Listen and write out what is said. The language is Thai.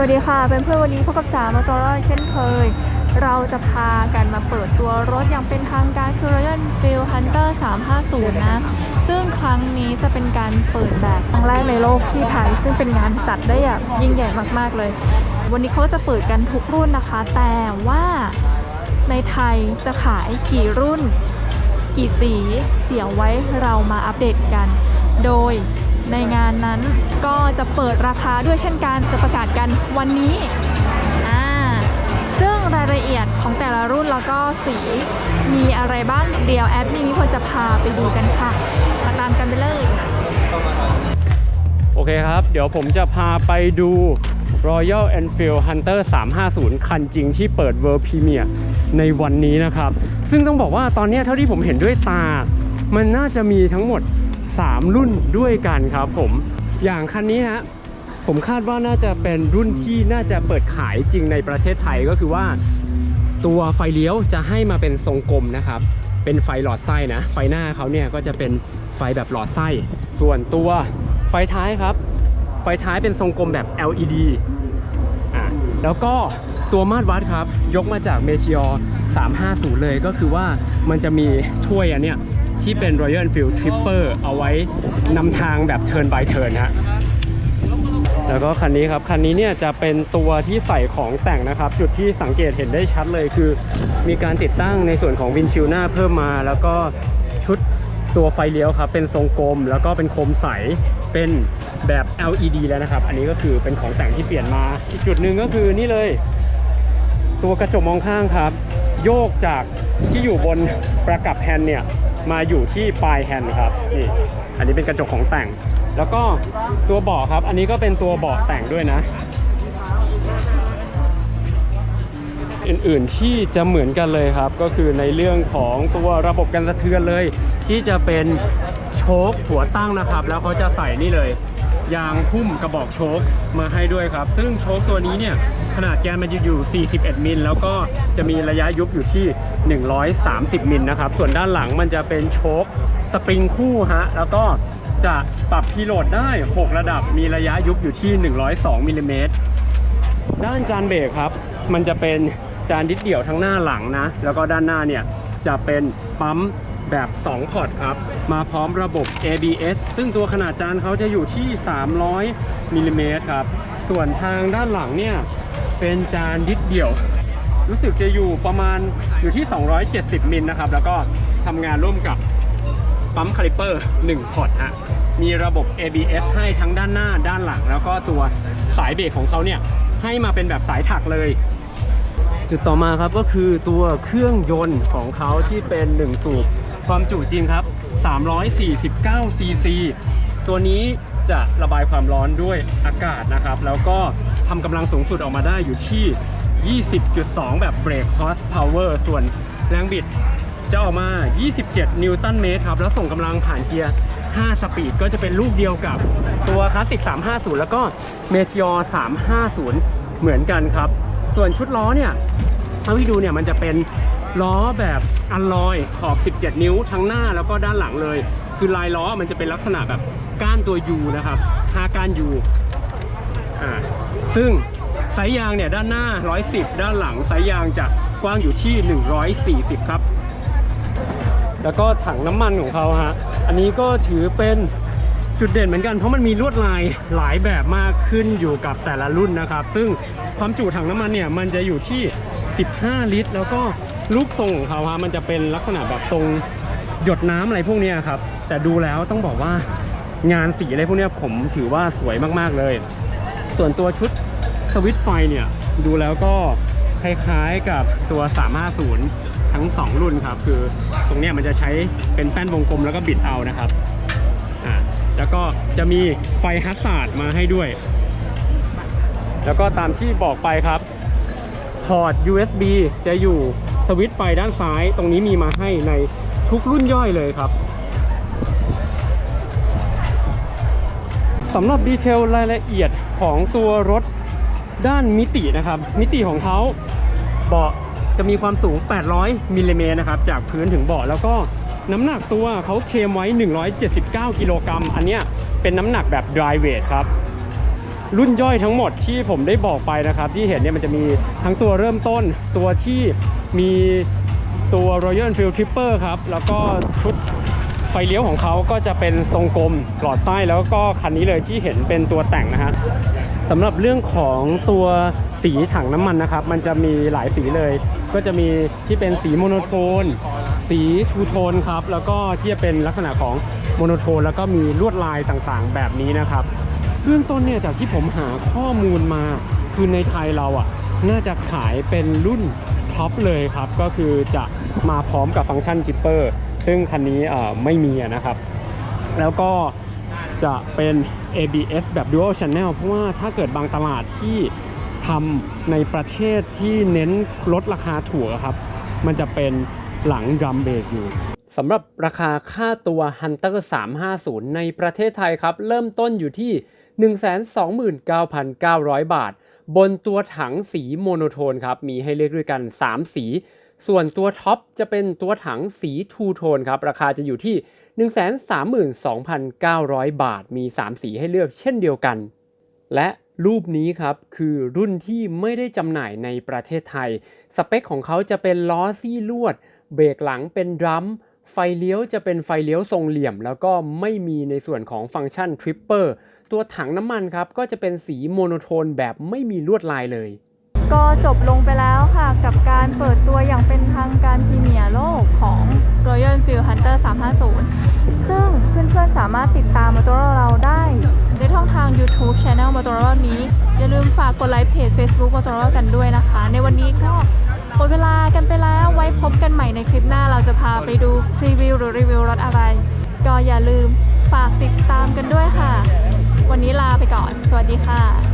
วัสดีค่ะเป็นเพื่อนวันนี้พบกับสามมาตอร์เช่นเคย เราจะพากันมาเปิดตัวรถอย่างเป็นทางการคือ Royal Enfield Hunter 350 นะ ซึ่งครั้งนี้จะเป็นการเปิดแบบครั้งแรกในโลกที่ไทย ซึ่งเป็นงานจัดได้อย่างยิ่งใหญ่มากๆเลย วันนี้เขาจะเปิดกันทุกรุ่นนะคะ แต่ว่าในไทยจะขายกี่รุ่น กี่สีเดี๋ยวไว้เรามาอัปเดตกัน โดย ในงานนั้นก็จะเปิดราคาด้วยเช่นกันจะประกาศกันวันนี้อ่าซึ่งรายละเอียดของแต่ละรุ่นแล้วก็สีมีอะไรบ้างเดี๋ยวแอดมินมิพลจะพาไปดูกันค่ะมาตามกันไปเลยโอเคครับ เดี๋ยวผมจะพาไปดู Royal Enfield Hunter 350 คันจริงที่เปิด World Premier ในวันนี้นะครับ ซึ่งต้องบอกว่าตอนนี้เท่าที่ผมเห็นด้วยตา มันน่าจะมีทั้งหมด 3 รุ่นด้วยกันครับผม อย่างคันนี้ฮะผมคาดว่าน่าจะเป็นรุ่นที่น่าจะเปิดขายจริงในประเทศไทยก็คือว่า ตัวไฟเลี้ยวจะให้มาเป็นทรงกลมนะครับ เป็นไฟหลอดไส้นะ ไฟหน้าเขาเนี่ยก็จะเป็นไฟแบบหลอดไส้ ส่วนตัวไฟท้ายครับ ไฟท้ายเป็นทรงกลมแบบ LED อะแล้วก็ตัวมาตรวัดครับ ยกมาจาก Meteor 350 เลยก็คือว่ามันจะมีถ้วยอันเนี้ย ที่เป็น Royal Enfield Tripper เอาไว้นำทางแบบ turn by turn ฮะแล้วก็คันนี้ครับ คันนี้เนี่ยจะเป็นตัวที่ใส่ของแต่งนะครับ จุดที่สังเกตเห็นได้ชัดเลยคือ มีการติดตั้งในส่วนของวินชิลหน้าเพิ่มมา แล้วก็ชุดตัวไฟเลี้ยวครับ เป็นทรงกลม แล้วก็เป็นโคมใสเป็นแบบ LED แล้วนะครับ อันนี้ก็คือเป็นของแต่งที่เปลี่ยนมา อีกจุดหนึ่งก็คือนี่เลย ตัวกระจกมองข้างครับ โยกจากที่อยู่บนประกับแฮนด์เนี่ย มาอยู่ที่ปลายแฮนด์ครับนี่อันนี้เป็นกระจกของแต่ง แล้วก็ตัวเบาะครับ อันนี้ก็เป็นตัวเบาะแต่งด้วยนะ อื่นๆที่จะเหมือนกันเลยครับ ก็คือในเรื่องของตัวระบบกันสะเทือนเลย ที่จะเป็นโชคหัวตั้งนะครับ แล้วเขาจะใส่นี่เลย ยางหุ้มกระบอกโชคมาให้ด้วยครับ ซึ่งโชคตัวนี้เนี่ยขนาดแกนมันจะอยู่ 41 มิล แล้วก็จะมีระยะยุบอยู่ที่ 130 มิลนะครับ ส่วนด้านหลังมันจะเป็นโชคสปริงคู่ฮะ แล้วก็จะปรับพีโลดได้ 6 ระดับ มีระยะยุบอยู่ที่ 102มิลลิเมตร ด้านจานเบรกครับ มันจะเป็นจานดิดเดี่ยวทั้งหน้าหลังนะ แล้วก็ด้านหน้าเนี่ยจะเป็นปั๊ม แบบ 2 พอร์ตครับ มาพร้อมระบบ ABS ซึ่งตัวขนาดจานเขาจะอยู่ที่ 300มิลลิเมตรครับ ส่วนทางด้านหลังเนี่ย เป็นจานดิดเดี่ยว รู้สึกจะอยู่ประมาณอยู่ที่ 270มิลนะครับ แล้วก็ทำงานร่วมกับปั๊มคาลิเปอร์ 1 พอร์ตฮะมีระบบ ABS ให้ทั้งด้านหน้าด้านหลัง แล้วก็ตัวสายเบรกของเขาเนี่ยให้มาเป็นแบบสายถักเลย จุดต่อมาครับก็คือตัวเครื่องยนต์ของเขาที่เป็น 1 สูบความจุจริงครับ 349 ซีซี ตัวนี้จะระบายความร้อนด้วยอากาศนะครับ แล้วก็ทำกำลังสูงสุดออกมาได้อยู่ที่ 20.2 แบบเบรก horsepower ส่วนแรงบิดจะออกมา 27 นิวตันเมตรครับ แล้วส่งกำลังผ่านเกียร์ 5 สปีด ก็จะเป็นลูกเดียวกับตัวคลาสสิก 350 แล้วก็เมท e o r 350 เหมือนกันครับ ส่วนชุดล้อเนี่ยเท่าที่ดูเนี่ยมันจะเป็นล้อแบบอัลลอยขอบ 17 นิ้วทั้งหน้าแล้วก็ด้านหลังเลย คือลายล้อมันจะเป็นลักษณะแบบก้านตัว U นะครับ5ก้าน U อ่าซึ่งส์ยางเนี่ยด้านหน้า 110 ด้านหลังไซส์ยางจะกว้างอยู่ที่ 140 ครับ แล้วก็ถังน้ำมันของเขาฮะ อันนี้ก็ถือเป็น จุดเด่นเหมือนกันเพราะมันมีลวดลายหลายแบบมากขึ้นอยู่กับแต่ละรุ่นนะครับ ซึ่งความจุถังน้ำมันเนี่ยมันจะอยู่ที่ 15 ลิตร แล้วก็รูปทรงของเขาฮะมันจะเป็นลักษณะแบบทรงหยดน้ำอะไรพวกนี้ครับ แต่ดูแล้วต้องบอกว่างานสีอะไรพวกนี้ผมถือว่าสวยมากๆเลย ส่วนตัวชุดสวิตไฟเนี่ยดูแล้วก็คล้ายๆกับตัว350ทั้ง 2 รุ่นครับ คือตรงนี้มันจะใช้เป็นแป้นวงกลมแล้วก็บิดเอานะครับ แล้วก็จะมีไฟฮัสซาร์ดมาให้ด้วย แล้วก็ตามที่บอกไปครับพอร์ต USB จะอยู่สวิตช์ไฟด้านซ้าย ตรงนี้มีมาให้ในทุกรุ่นย่อยเลยครับสำหรับดีเทลรายละเอียดของตัวรถด้านมิตินะครับ มิติของเขาเบาะจะมีความสูง 800มิลลิเมตรนะครับ จากพื้นถึงเบาะแล้วก็ น้ำหนักตัวเขาเคมไว้ 179 กิโลกรัม อันเนี้ยเป็นน้ำหนักแบบ dry weight ครับ รุ่นย่อยทั้งหมดที่ผมได้บอกไปนะครับ ที่เห็นเนี่ยมันจะมีทั้งตัวเริ่มต้น ตัวที่มีตัว Royal Enfield Tripper ครับ แล้วก็ชุดไฟเลี้ยวของเขาก็จะเป็นทรงกลมหลอดใต้แล้วก็คันนี้เลยที่เห็นเป็นตัวแต่งนะฮะสำหรับเรื่องของตัวสีถังน้ำมันนะครับ มันจะมีหลายสีเลย ก็จะมีที่เป็นสีโมโนโทน สีทูโทนครับ แล้วก็ที่จะเป็นลักษณะของโมโนโทน แล้วก็มีลวดลายต่างๆ แบบนี้นะครับเบื้องต้นเนี่ยจากที่ผมหาข้อมูลมาคือในไทยเราอะน่าจะขายเป็นรุ่นท็อปเลยครับ ก็คือจะมาพร้อมกับฟังก์ชันจิปเปอร์ ซึ่งคันนี้ไม่มีนะครับ แล้วก็จะเป็น ABS แบบ Dual Channel เพราะว่าถ้าเกิดบางตลาดที่ทำในประเทศที่เน้นลดราคาถูกอะครับ มันจะเป็น หลังดรัมเบรกอยู่สำหรับราคาค่าตัว Hunter 350 ในประเทศไทยครับ เริ่มต้นอยู่ที่ 129,900 บาท บนตัวถังสีโมโนโทนครับ มีให้เลือกด้วยกัน 3 สี ส่วนตัวท็อปจะเป็นตัวถังสีทูโทนครับ ราคาจะอยู่ที่ 132,900 บาท มี 3 สีให้เลือกเช่นเดียวกัน และรูปนี้ครับ คือรุ่นที่ไม่ได้จำหน่ายในประเทศไทย สเปคของเขาจะเป็นล้อซี่ลวด เบรกหลังเป็นดรัมไฟเลี้ยวจะเป็นไฟเลี้ยวทรงเหลี่ยม แล้วก็ไม่มีในส่วนของฟังก์ชันทริปเปอร์ตัวถังน้ำมันครับ ก็จะเป็นสีโมโนโทนแบบไม่มีลวดลายเลย ก็จบลงไปแล้วค่ะ กับการเปิดตัวอย่างเป็นทางการพรีเมียร์โลกของ Royal Enfield Hunter 350 ซึ่งเพื่อนๆสามารถติดตาม Motorola เราได้ในช่องทาง YouTube Channel Motorola นี้ อย่าลืมฝากกดไลค์เพจ Facebook Motorola กันด้วยนะคะ ในวันนี้ก็ หมดเวลากันไปแล้วไว้พบกันใหม่ในคลิปหน้าเราจะพาไปดูรีวิวหรือรีวิวรถอะไร ก็อย่าลืมฝากติดตามกันด้วยค่ะ วันนี้ลาไปก่อน สวัสดีค่ะ